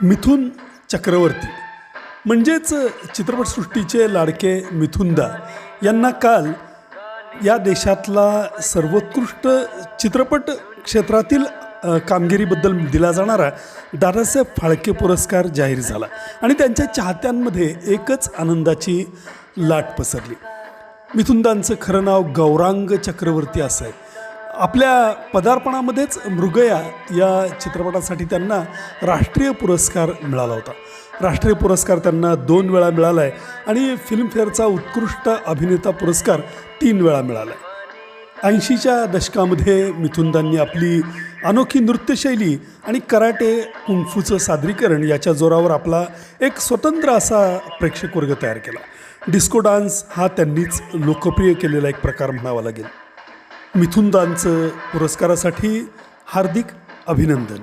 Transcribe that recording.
मिथुन चक्रवर्ती. म्हणजेच चित्रपटसृष्टीचे लाडके मिथुनदा यांना काल या देशातला सर्वोत्कृष्ट चित्रपट क्षेत्रातील कामगिरीबद्दल दिला जाणारा दादासाहेब फाळके पुरस्कार जाहीर झाला आणि त्यांच्या चाहत्यांमध्ये एकच आनंदाची लाट पसरली. मिथुनदांचं खरं नाव गौरांग चक्रवर्ती असं आहे. आपल्या पदार्पणामध्येच मृगया या चित्रपटासाठी त्यांना राष्ट्रीय पुरस्कार मिळाला होता. राष्ट्रीय पुरस्कार त्यांना दोन वेळा मिळाला आहे आणि फिल्मफेअरचा उत्कृष्ट अभिनेता पुरस्कार तीन वेळा मिळाला आहे ऐंशीच्या दशकामध्ये मिथुनदांनी आपली अनोखी नृत्यशैली आणि कराटे कुंफूचं सादरीकरण याच्या जोरावर आपला एक स्वतंत्र असा प्रेक्षक वर्ग तयार केला. डिस्को डान्स हा त्यांनीच लोकप्रिय केलेला एक प्रकार म्हणावा लागेल. मिथुनदांचं पुरस्कारासाठी हार्दिक अभिनंदन.